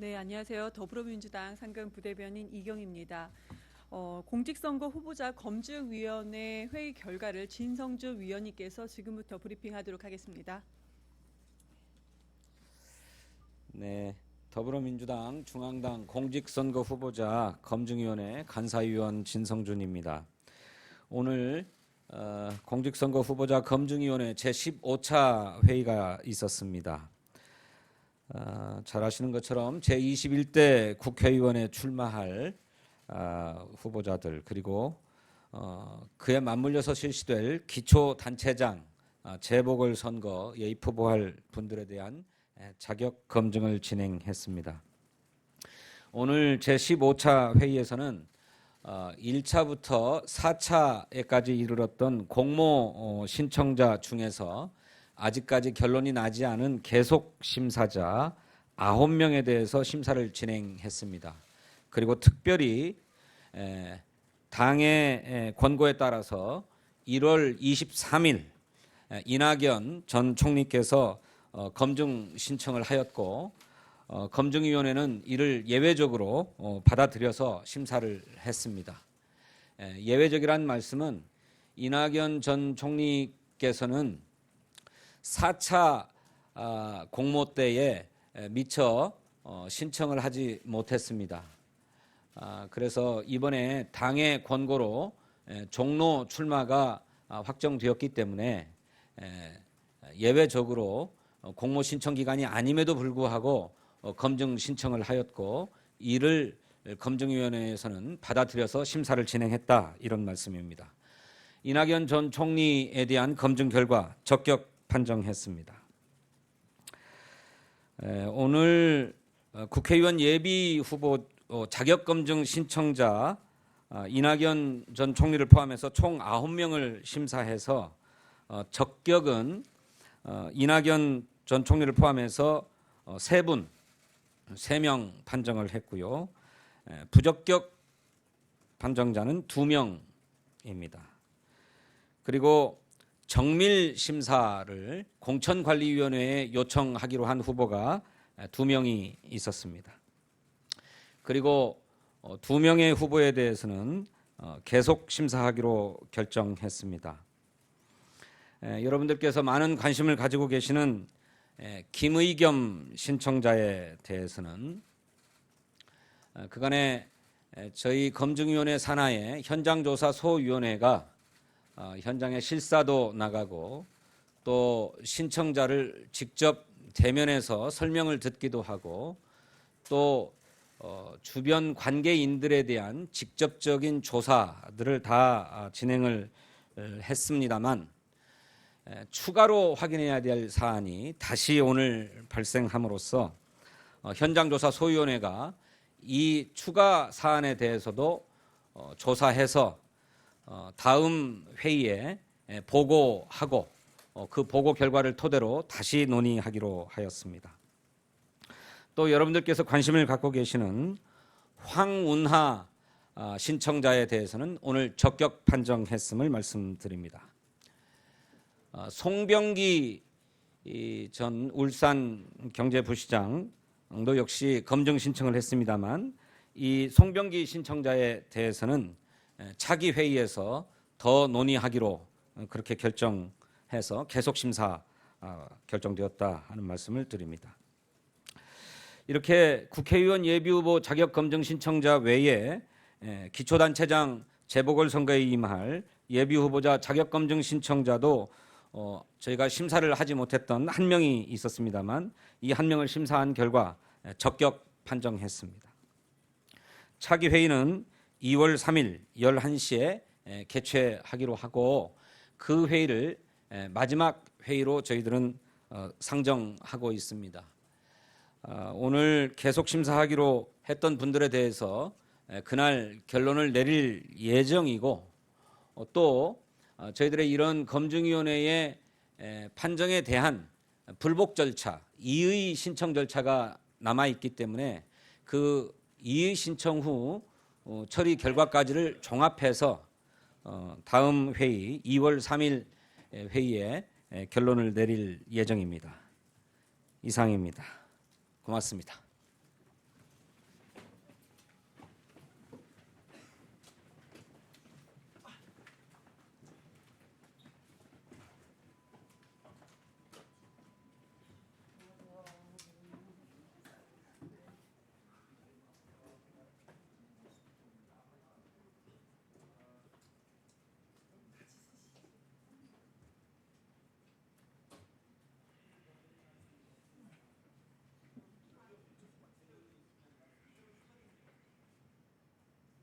네, 안녕하세요. 더불어민주당 상근 부대변인 이경입니다. 어, 공직선거 후보자 검증위원회 회의 결과를 진성주 위원님께서 지금부터 브리핑하도록 하겠습니다. 네, 더불어민주당 중앙당 공직선거 후보자 검증위원회 간사위원 진성준입니다. 오늘 어, 공직선거 후보자 검증위원회 제 15차 회의가 있었습니다. 어, 잘 아시는 것처럼 제 21대 국회의원에 출마할 아, 후보자들 그리고 어, 그에 맞물려서 실시될 기초단체장 아, 재보궐 선거 예입 후보할 분들에 대한 에, 자격 검증을 진행했습니다. 오늘 제 15차 회의에서는 어, 1차부터 4차에까지 이르렀던 공모 어, 신청자 중에서 아직까지 결론이 나지 않은 계속 심사자 9명에 대해서 심사를 진행했습니다. 그리고 특별히 에, 당의 에, 권고에 따라서 1월 23일 에, 이낙연 전 총리께서 어, 검증 신청을 하였고 어, 검증위원회는 이를 예외적으로 어, 받아들여서 심사를 했습니다. 에, 예외적이란 말씀은 이낙연 전 총리께서는 4차 아, 공모 때에 에, 미처 어, 신청을 하지 못했습니다. 아, 그래서 이번에 당의 권고로 에, 종로 출마가 아, 확정되었기 때문에 에, 예외적으로 어, 공모 신청 기간이 아님에도 불구하고 어, 검증 신청을 하였고 이를 검증위원회에서는 받아들여서 심사를 진행했다 이런 말씀입니다. 이낙연 전 총리에 대한 검증 결과 적격 판정했습니다. 에, 오늘 어, 국회의원 예비 후보 어, 자격 검증 신청자 아, 이낙연 전 총리를 포함해서 총 9명을 심사해서 어, 적격은 어, 이낙연 전 총리를 포함해서 어, 3분, 3명 판정을 했고요. 에, 부적격 판정자는 2명입니다. 그리고 정밀 심사를 공천관리위원회에 요청하기로 한 후보가 에, 2명이 있었습니다. 그리고 어, 두 명의 후보에 대해서는 어, 계속 심사하기로 결정했습니다. 에, 여러분들께서 많은 관심을 가지고 계시는 에, 김의겸 신청자에 대해서는 어, 그간에 에, 저희 검증위원회 산하의 현장조사 소위원회가 어, 현장에 실사도 나가고 또 신청자를 직접 대면해서 설명을 듣기도 하고 또 어, 주변 관계인들에 대한 직접적인 조사들을 다 아, 진행을 어, 했습니다만 에, 추가로 확인해야 될 사안이 다시 오늘 발생함으로써 어, 현장조사 소위원회가 이 추가 사안에 대해서도 어, 조사해서 어, 다음 회의에 에, 보고하고 어, 그 보고 결과를 토대로 다시 논의하기로 하였습니다. 또 여러분들께서 관심을 갖고 계시는 황운하 아, 신청자에 대해서는 오늘 적격 판정했음을 말씀드립니다. 아, 송병기 이전 울산 경제부시장도 역시 검증 신청을 했습니다만 이 송병기 신청자에 대해서는 에, 차기 회의에서 더 논의하기로 어, 그렇게 결정해서 계속 심사 아, 결정되었다 하는 말씀을 드립니다. 이렇게 국회의원 예비후보 자격 검증 신청자 외에 에, 기초단체장 재보궐 선거에 임할 예비 후보자 자격 검증 신청자도 어, 저희가 심사를 하지 못했던 한 명이 있었습니다만 이 한 명을 심사한 결과 에, 적격 판정했습니다. 차기 회의는 2월 3일 11시에 에, 개최하기로 하고 그 회의를 에, 마지막 회의로 저희들은 어, 상정하고 있습니다. 아, 오늘 계속 심사하기로 했던 분들에 대해서 에, 그날 결론을 내릴 예정이고 어, 또 어, 저희들의 이런 검증위원회의 에, 판정에 대한 불복 절차, 이의 신청 절차가 남아 있기 때문에 그 이의 신청 후 어, 처리 결과까지를 종합해서 어, 다음 회의 2월 3일 회의에 에, 결론을 내릴 예정입니다. 이상입니다. 고맙습니다.